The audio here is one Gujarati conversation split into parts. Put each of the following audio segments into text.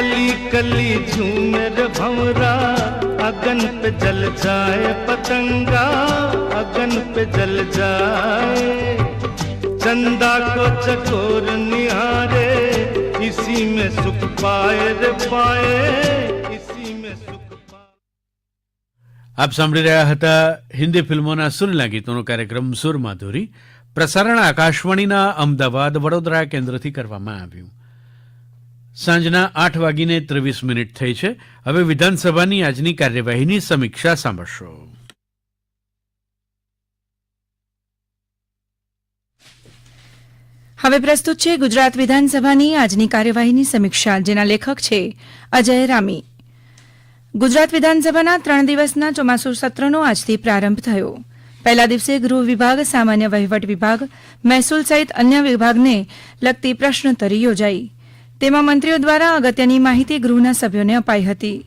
कली कली झूमर भंवरा अगन पे जल जाए पतंगा अगन पे जल जाए चंदा को चकोर निहारे इसी में सुख पाए रे पाए इसी में सुख पाए આપ સાંભળી રહ્યા હતા હિન્દી ફિલ્મોના સુરના ગીતોનો કાર્યક્રમ સુર માધુરી પ્રસારણ આકાશવાણીના અમદાવાદ વડોદરા કેન્દ્રથી કરવામાં આવ્યું સાંજના આઠ વાગીને ત્રેવીસ મિનિટ થઈ છે. હવે વિધાનસભાની આજની કાર્યવાહીની સમીક્ષા સાંભળશો. હવે પ્રસ્તુત છે ગુજરાત વિધાનસભાની આજની કાર્યવાહીની સમીક્ષા, જેના લેખક છે અજય રામી. ગુજરાત વિધાનસભાના ત્રણ દિવસના ચોમાસુ સત્રનો આજથી પ્રારંભ થયો. પહેલા દિવસે ગૃહ વિભાગ, સામાન્ય વહીવટ વિભાગ, મહેસૂલ સહિત અન્ય વિભાગને લગતી પ્રશ્નોત્તરી યોજાઈ. તેમાં મંત્રીઓ દ્વારા અગત્યની માહિતી ગૃહના સભ્યોને અપાઈ હતી.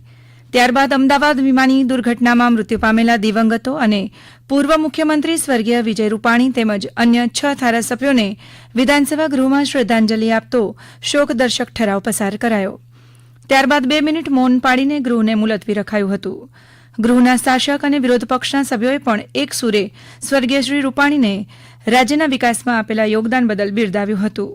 ત્યારબાદ અમદાવાદ વિમાની દુર્ઘટનામાં મૃત્યુ પામેલા દિવંગતો અને પૂર્વ મુખ્યમંત્રી સ્વર્ગીય વિજય રૂપાણી તેમજ અન્ય છ ધારાસભ્યોને વિધાનસભા ગૃહમાં શ્રદ્ધાંજલિ આપતો શોકદર્શક ઠરાવ પસાર કરાયો. ત્યારબાદ બે મિનિટ મૌન પાડીને ગૃહને મુલતવી રખાયું હતું. ગૃહના શાસક અને વિરોધ પક્ષના સભ્યોએ પણ એક સુરે સ્વર્ગીય શ્રી રૂપાણીને રાજ્યના વિકાસમાં આપેલા યોગદાન બદલ બિરદાવ્યું હતું.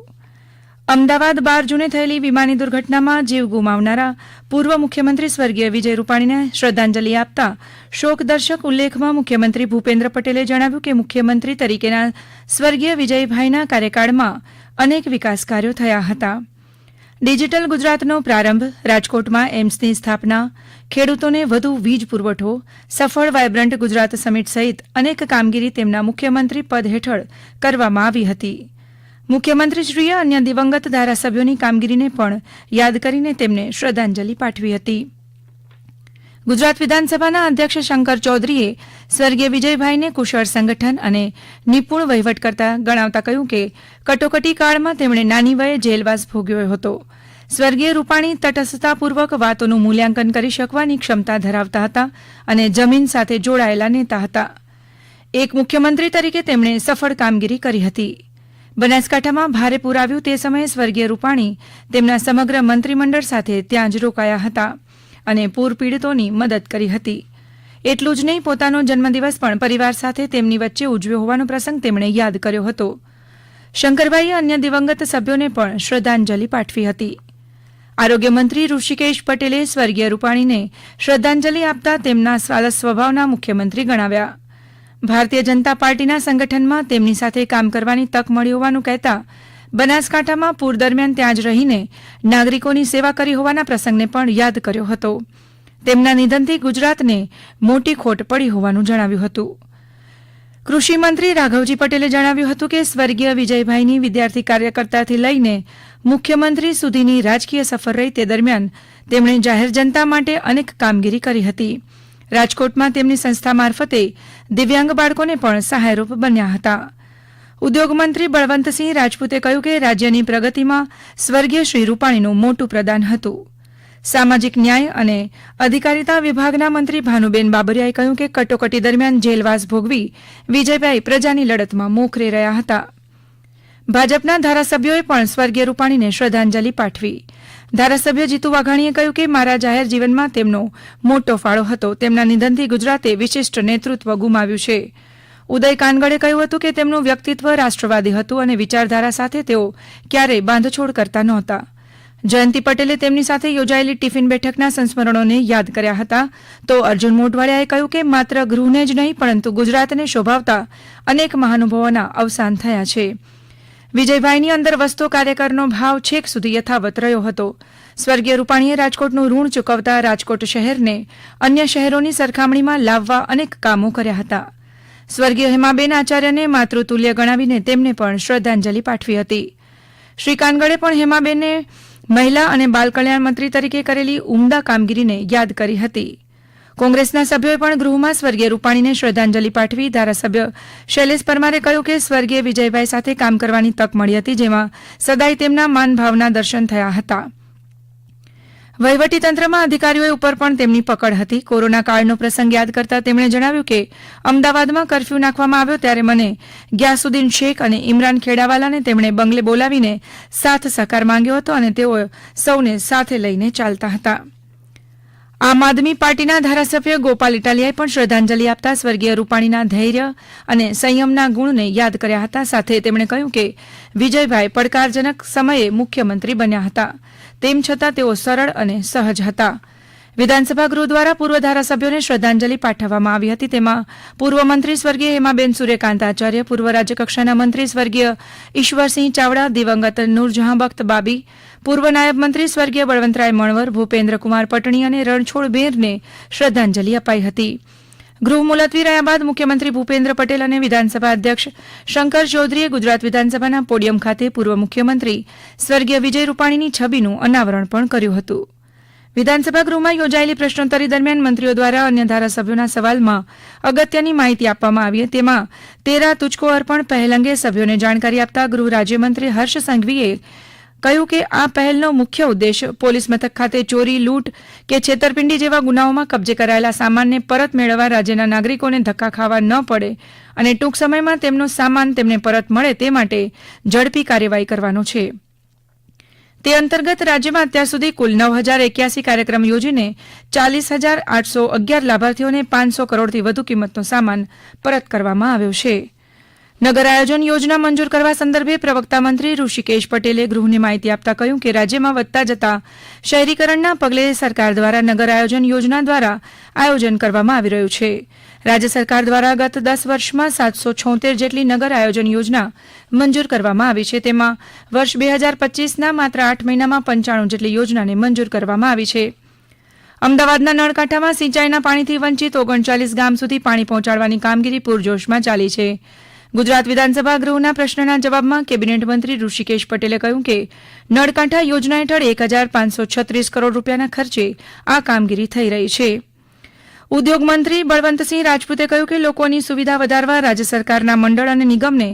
અમદાવાદ બાર જૂને થયેલી વિમાની દુર્ઘટનામાં જીવ ગુમાવનારા પૂર્વ મુખ્યમંત્રી સ્વર્ગીય વિજય રૂપાણીને શ્રદ્ધાંજલિ આપતા શોકદર્શક ઉલ્લેખમાં મુખ્યમંત્રી ભૂપેન્દ્ર પટેલે જણાવ્યું કે મુખ્યમંત્રી તરીકેના સ્વર્ગીય વિજયભાઈના કાર્યકાળમાં અનેક વિકાસ કાર્યો થયા હતા. ડિજિટલ ગુજરાતનો પ્રારંભ, રાજકોટમાં એમ્સની સ્થાપના, ખેડૂતોને વધુ વીજ પુરવઠો, સફળ વાયબ્રન્ટ ગુજરાત સમિટ સહિત અનેક કામગીરી તેમના મુખ્યમંત્રી પદ હેઠળ કરવામાં આવી હતી. મુખ્યમંત્રીશ્રીએ અન્ય દિવંગત ધારાસભ્યોની કામગીરીને પણ યાદ કરીને તેમને શ્રદ્ધાંજલિ પાઠવી હતી. ગુજરાત વિધાનસભાના અધ્યક્ષ શંકર ચૌધરીએ સ્વર્ગીય વિજયભાઈને કુશળ સંગઠન અને નિપુણ વહીવટકર્તા ગણાવતા કહ્યું કે, કટોકટી કાળમાં તેમણે નાની વયે જેલવાસ ભોગ્યો હતો. સ્વર્ગીય રૂપાણી તટસ્થતાપૂર્વક વાતોનું મૂલ્યાંકન કરી શકવાની ક્ષમતા ધરાવતા હતા અને જમીન સાથે જોડાયેલા નેતા હતા. એક મુખ્યમંત્રી તરીકે તેમણે સફળ કામગીરી કરી હતી. બનાસકાંઠામાં ભારે પૂર આવ્યું તે સમયે સ્વર્ગીય રૂપાણી તેમના સમગ્ર મંત્રીમંડળ સાથે ત્યાં જ રોકાયા હતા અને પૂર પીડિતોની મદદ કરી હતી. એટલું જ નહીં, પોતાનો જન્મદિવસ પણ પરિવાર સાથે તેમની વચ્ચે ઉજવ્યો હોવાનો પ્રસંગ તેમણે યાદ કર્યો હતો. શંકરભાઈએ અન્ય દિવંગત સભ્યોને પણ શ્રદ્ધાંજલિ પાઠવી હતી. આરોગ્ય મંત્રી ઋષિકેશ પટેલે સ્વર્ગીય રૂપાણીને શ્રદ્ધાંજલિ આપતા તેમના સાલસ સ્વભાવના મુખ્યમંત્રી ગણાવ્યા. ભારતીય જનતા પાર્ટીના સંગઠનમાં તેમની સાથે કામ કરવાની તક મળી હોવાનું કહેતા બનાસકાંઠામાં પૂર દરમિયાન ત્યાં જ રહીને નાગરિકોની સેવા કરી હોવાના પ્રસંગને પણ યાદ કર્યો હતો. તેમના નિધનથી ગુજરાતને મોટી ખોટ પડી હોવાનું જણાવ્યું હતું. કૃષિમંત્રી રાઘવજી પટેલે જણાવ્યું હતું કે સ્વર્ગીય વિજયભાઈની વિદ્યાર્થી કાર્યકર્તાથી લઈને મુખ્યમંત્રી સુધીની રાજકીય સફર રહી તે દરમિયાન તેમણે જાહેર જનતા માટે અનેક કામગીરી કરી હતી. રાજકોટમાં તેમની સંસ્થા મારફતે દિવ્યાંગ બાળકોને પણ સહાયરૂપ બન્યા હતા. ઉદ્યોગમંત્રી બળવંતસિંહ રાજપૂતે કહ્યું કે રાજ્યની પ્રગતિમાં સ્વર્ગીય શ્રી રૂપાણીનું મોટું પ્રદાન હતું. સામાજિક ન્યાય અને અધિકારીતા વિભાગના મંત્રી ભાનુબેન બાબરિયાએ કહ્યું કે કટોકટી દરમિયાન જેલવાસ ભોગવી વિજયભાઈ પ્રજાની લડતમાં મોખરે રહ્યા હતા. ભાજપના ધારાસભ્યોએ પણ સ્વર્ગીય રૂપાણીને શ્રદ્ધાંજલિ પાઠવી. ધારાસભ્ય જીતુ વાઘાણીએ કહ્યું કે મારા જાહેર જીવનમાં તેમનો મોટો ફાળો હતો. તેમના નિધનથી ગુજરાતે વિશિષ્ટ નેતૃત્વ ગુમાવ્યું છે. ઉદય કાનગડે કહ્યું હતું કે તેમનું વ્યક્તિત્વ રાષ્ટ્રવાદી હતું અને વિચારધારા સાથે તેઓ ક્યારેય બાંધછોડ કરતા નહોતા. જયંતિ પટેલે તેમની સાથે યોજાયેલી ટિફિન બેઠકના સંસ્મરણોને યાદ કર્યા હતા. તો અર્જુન મોઢવાડિયાએ કહ્યું કે માત્ર ગૃહને જ નહીં, પરંતુ ગુજરાતને શોભાવતા અનેક મહાનુભાવોના અવસાન થયા છે. વિજયભાઈની અંદર વસતો કાર્યકરનો ભાવ છેક સુધી યથાવત રહ્યો હતો. સ્વર્ગીય રૂપાણીએ રાજકોટનું ઋણ ચૂકવતા રાજકોટ શહેરને અન્ય શહેરોની સરખામણીમાં લાવવા અનેક કામો કર્યા હતા. સ્વર્ગીય હેમાબેન આચાર્યને માતૃતુલ્ય ગણાવીને તેમને પણ શ્રદ્ધાંજલિ પાઠવી હતી. શ્રી કાનગડે પણ હેમાબેને મહિલા અને બાલ કલ્યાણ મંત્રી તરીકે કરેલી ઉમદા કામગીરીને યાદ કરી હતી. કોંગ્રેસના સભ્યોએ પણ ગૃહમાં સ્વર્ગીય રૂપાણીને શ્રદ્ધાંજલિ પાઠવી ધારાસભ્ય શૈલેષ પરમારે કહ્યું કે સ્વર્ગીય વિજયભાઈ સાથે કામ કરવાની તક મળી હતી, જેમાં સદાય તેમના માનભાવના દર્શન થયા હતા. વહીવટીતંત્રમાં અધિકારીઓ ઉપર પણ તેમની પકડ હતી. કોરોના કાળનો પ્રસંગ યાદ કરતા તેમણે જણાવ્યું કે, અમદાવાદમાં કરફ્યુ નાખવામાં આવ્યો ત્યારે મને ગ્યાસુદ્દીન શેખ અને ઇમરાન ખેડાવાલાને તેમણે બંગલે બોલાવીને સાથ સહકાર માંગ્યો હતો અને તેઓ સૌને સાથે લઈને ચાલતા હતા. આમ આદમી પાર્ટીના ધારાસભ્ય ગોપાલ ઇટાલિયાએ પણ શ્રદ્ધાંજલિ આપતા સ્વર્ગીય રૂપાણીના ધૈર્ય અને સંયમના ગુણને યાદ કર્યા હતા. સાથે તેમણે કહ્યું કે વિજયભાઈ પડકારજનક સમયે મુખ્યમંત્રી બન્યા હતા. તેમ છતાં તેઓ સરળ અને સહજ હતા. વિધાનસભા ગૃહ દ્વારા પૂર્વ ધારાસભ્યોને શ્રદ્ધાંજલિ પાઠવવામાં આવી હતી. તેમાં પૂર્વ મંત્રી સ્વર્ગીય હેમાબેન સૂર્યકાંત આચાર્ય પૂર્વ રાજ્યકક્ષાના મંત્રી સ્વર્ગીય ઈશ્વરસિંહ ચાવડા, દિવંગત નૂરજહાં બખ્ત બાબી, પૂર્વ નાયબ મંત્રી સ્વર્ગીય બળવંતરાય મણવર ભૂપેન્દ્રકુમાર પટણી અને રણછોડ બેરને શ્રદ્ધાંજલિ અપાઈ હતી. ગૃહ મુલતવી રહ્યા બાદ મુખ્યમંત્રી ભૂપેન્દ્ર પટેલ અને વિધાનસભા અધ્યક્ષ શંકર ચૌધરીએ ગુજરાત વિધાનસભાના પોડિયમ ખાતે પૂર્વ મુખ્યમંત્રી સ્વર્ગીય વિજય રૂપાણીની છબીનું અનાવરણ પણ કર્યું હતું. વિધાનસભા ગૃહમાં યોજાયેલી પ્રશ્નોત્તરી દરમિયાન મંત્રીઓ દ્વારા અન્ય ધારાસભ્યોના સવાલમાં અગત્યની માહિતી આપવામાં આવી તેમાં તેરા તુચકો અર્પણ પહેલ અંગે સભ્યોને જાણકારી આપતા ગૃહ રાજ્યમંત્રી હર્ષ સંઘવીએ કહ્યું કે આ પહેલનો મુખ્ય ઉદ્દેશ પોલીસ મથક ખાતે ચોરી, લૂંટ કે છેતરપિંડી જેવા ગુનાઓમાં કબજે કરાયેલા સામાનને પરત મેળવવા રાજ્યના નાગરિકોને ધક્કા ખાવા ન પડે અને ટૂંક સમયમાં તેમનો સામાન તેમને પરત મળે તે માટે ઝડપી કાર્યવાહી કરવાનો છે. તે અંતર્ગત રાજ્યમાં અત્યાર સુધી કુલ નવ હજાર એક્યાસી કાર્યક્રમ યોજીને ચાલીસ હજાર આઠસો અગિયાર લાભાર્થીઓને પાંચસો કરોડથી વધુ કિંમતનો સામાન પરત કરવામાં આવ્યો છે. નગર આયોજન યોજના મંજૂર કરવા સંદર્ભે પ્રવક્તા મંત્રી ઋષિકેશ પટેલે ગૃહને માહિતી આપતા કહ્યું કે રાજ્યમાં વધતા જતા શહેરીકરણના પગલે સરકાર દ્વારા નગર આયોજન યોજના દ્વારા આયોજન કરવામાં આવી રહ્યું છે. રાજ્ય સરકાર દ્વારા ગત દસ વર્ષમાં સાતસો છોતેર જેટલી નગર આયોજન યોજના મંજૂર કરવામાં આવી છે. તેમાં વર્ષ બે હજાર પચીસના માત્ર આઠ મહિનામાં પંચાણું જેટલી યોજનાને મંજૂર કરવામાં આવી છે. અમદાવાદના નળકાંઠામાં સિંચાઈના પાણીથી વંચિત ઓગણચાલીસ ગામ સુધી પાણી પહોંચાડવાની કામગીરી પૂરજોશમાં ચાલી છે. ગુજરાત વિધાનસભા ગૃહના પ્રશ્નના જવાબમાં કેબિનેટ મંત્રી ઋષિકેશ પટેલે કહ્યું કે, નળકાંઠા યોજના હેઠળ એક હજાર પાંચસો છત્રીસ કરોડ રૂપિયાના ખર્ચે આ કામગીરી થઈ રહી છે. ઉદ્યોગ મંત્રી બળવંતસિંહ રાજપૂતે કહ્યું કે લોકોની સુવિધા વધારવા રાજ્ય સરકારના મંડળ અને નિગમને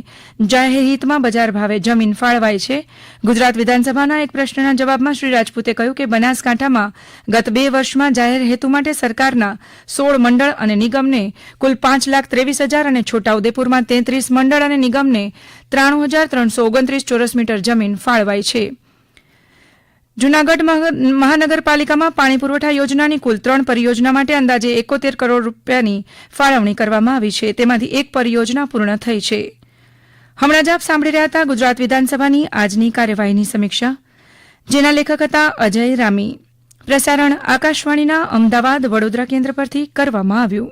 જાહેર હિતમાં બજાર ભાવે જમીન ફાળવાય છે. ગુજરાત વિધાનસભાના એક પ્રશ્નના જવાબમાં શ્રી રાજપૂતે કહ્યું કે બનાસકાંઠામાં ગત બે વર્ષમાં જાહેર હેતુ માટે સરકારના સોળ મંડળ અને નિગમને કુલ પાંચ લાખ ત્રેવીસ હજાર અને છોટાઉદેપુરમાં તેત્રીસ મંડળ અને નિગમને ત્રાણું હજાર ત્રણસો ઓગણત્રીસ ચોરસ મીટર જમીન ફાળવાઈ છે. જૂનાગઢ મહાનગરપાલિકામાં પાણી પુરવઠા યોજનાની કુલ ત્રણ પરિયોજના માટે અંદાજે એકોતેર કરોડ રૂપિયાની ફાળવણી કરવામાં આવી છે. તેમાંથી એક પરિયોજના પૂર્ણ થઈ છે. હમણાં જ આપ સાંભળી રહ્યા હતા ગુજરાત વિધાનસભાની આજની કાર્યવાહીની સમીક્ષા, જેના લેખક હતા અજય રામી. પ્રસારણ આકાશવાણીના અમદાવાદ વડોદરા કેન્દ્ર પરથી કરવામાં આવ્યું.